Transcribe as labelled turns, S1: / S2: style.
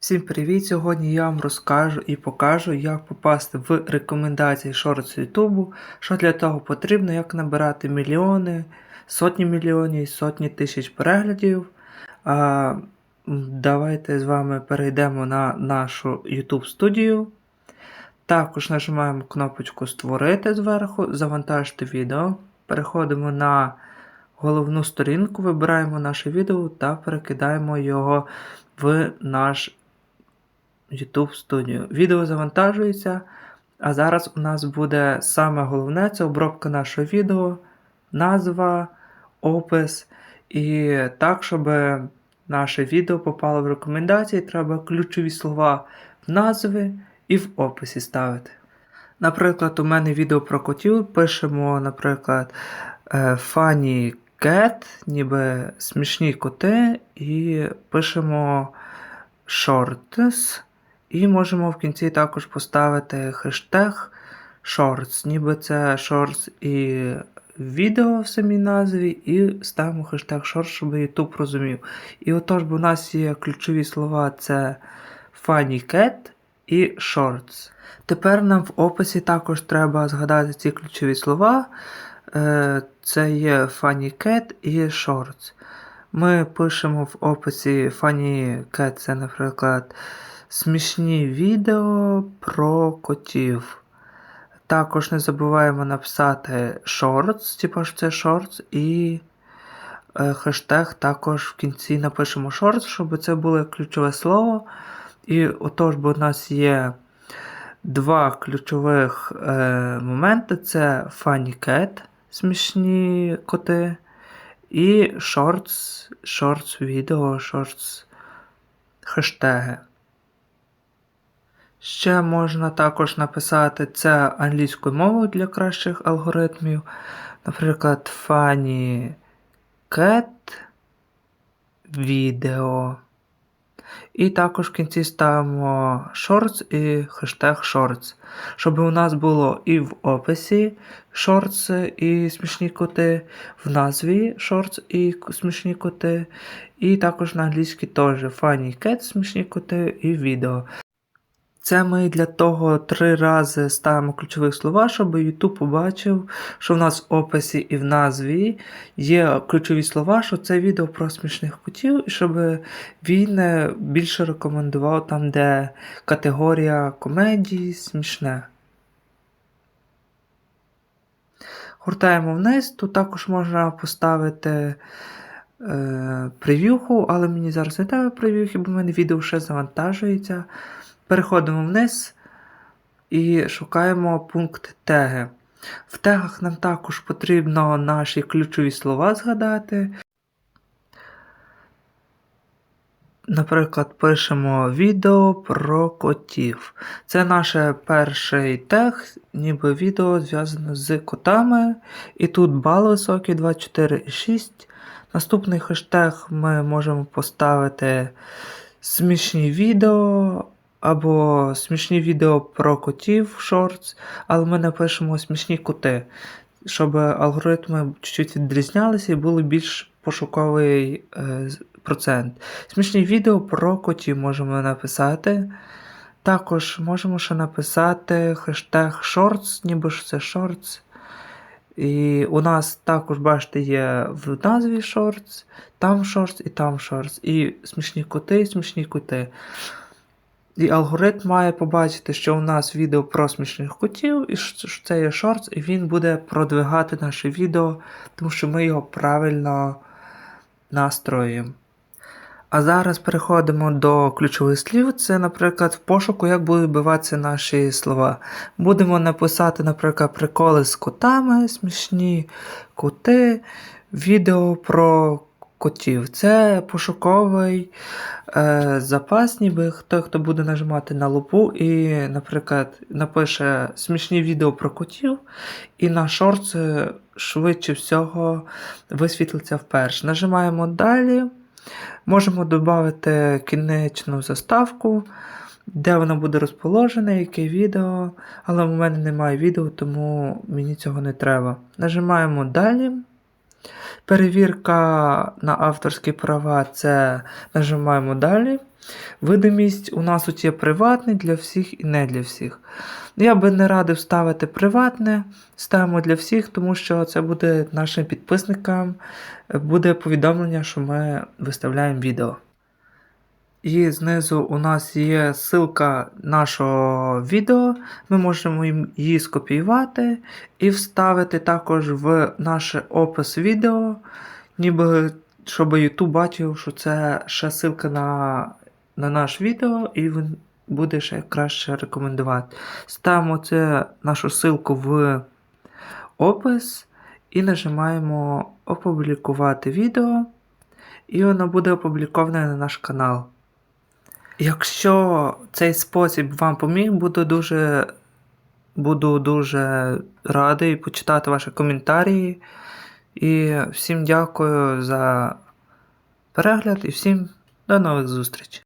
S1: Всім привіт! Сьогодні я вам розкажу і покажу, як попасти в рекомендації Shorts YouTube, що для того потрібно, як набирати мільйони, сотні мільйонів, сотні тисяч переглядів. А, давайте з вами перейдемо на нашу YouTube студію. Також нажимаємо кнопочку Створити зверху, завантажити відео. Переходимо на головну сторінку, вибираємо наше відео та перекидаємо його в наш YouTube студію. Відео завантажується, а зараз у нас буде саме головне це обробка нашого відео, назва, опис. І так, щоб наше відео попало в рекомендації, треба ключові слова в назви і в описі ставити. Наприклад, у мене відео про котів. Пишемо, наприклад, е, Funny Cat, ніби смішні коти, і пишемо Shorts. І можемо в кінці також поставити хештег Shorts, ніби це Shorts і відео в самій назві, і ставимо хештег Shorts, щоб YouTube розумів. І отож, бо у нас є ключові слова: це Funny Cat і Shorts. Тепер нам в описі також треба згадати ці ключові слова. Е, Це є Funny Cat і Shorts. Ми пишемо в описі Funny Cat, це, наприклад, смішні відео про котів. Також не забуваємо написати Shorts, типу що це Shorts, і е, хештег також в кінці напишемо Shorts, щоб це було ключове слово. І отож, бо у нас є два ключових е, моменти: це Funny Cat, смішні коти, і Shorts, Shorts відео, Shorts хештеги. Ще можна також написати це англійською мовою для кращих алгоритмів. Наприклад, Funny Cat відео. І також в кінці ставимо shorts і хештег shorts, щоб у нас було і в описі shorts і смішні коти, в назві shorts і смішні коти, і також на англійській теж Funny Cat смішні коти і відео. Це ми для того три рази ставимо ключові слова, щоб YouTube побачив, що в нас в описі і в назві є ключові слова, що це відео про смішних котів, і щоб він е, більше рекомендував там, де категорія комедії смішне. Гуртаємо вниз, тут також можна поставити е, прев'юху, але мені зараз не треба прев'юхи, бо в мене відео ще завантажується. Переходимо вниз і шукаємо пункт теги. В тегах нам також потрібно наші ключові слова згадати. Наприклад, пишемо відео про котів. Це наш перший тег, ніби відео зв'язане з котами. І тут бал високий 24,6. Наступний хештег ми можемо поставити смішні відео або смішні відео про котів шортс, але ми напишемо смішні коти, щоб алгоритми чуть-чуть відрізнялися і були більш пошуковий е, процент. Смішні відео про котів можемо написати. Також можемо ще написати хештег shorts, ніби ж це shorts. І у нас також, бачите, є в назві shorts, там shorts і там shorts. І смішні коти, і смішні коти. І алгоритм має побачити, що у нас відео про смішних котів, і що це є шортс, і він буде продвигати наше відео, тому що ми його правильно настроюємо. А зараз переходимо до ключових слів. Це, наприклад, в пошуку, як будуть вбиватися наші слова. Будемо написати, наприклад, приколи з котами, смішні коти, відео про котів. Це пошуковий е, запас, ніби той, хто буде нажимати на лупу і, наприклад, напише смішні відео про котів, і на шорт швидше всього висвітлиться вперше. Нажимаємо далі. Можемо додати кінечну заставку, де воно буде розположене, яке відео. Але в мене немає відео, тому мені цього не треба. Нажимаємо далі. Перевірка на авторські права це нажимаємо далі. Видимість у нас тут є приватний для всіх і не для всіх. Я би не радив ставити приватне, ставимо для всіх, тому що це буде нашим підписникам, буде повідомлення, що ми виставляємо відео. І знизу у нас є ссылка нашого відео. Ми можемо їм- її скопіювати і вставити також в наш опис відео, ніби щоб YouTube бачив, що це ще ссылка на, на наш відео, і він буде ще краще рекомендувати. Ставимо це, нашу ссылку в опис і нажимаємо опублікувати відео, і воно буде опубліковане на наш канал. Якщо цей спосіб вам поміг, буду дуже, буду дуже радий почитати ваші коментарі. І всім дякую за перегляд і всім до нових зустрічей.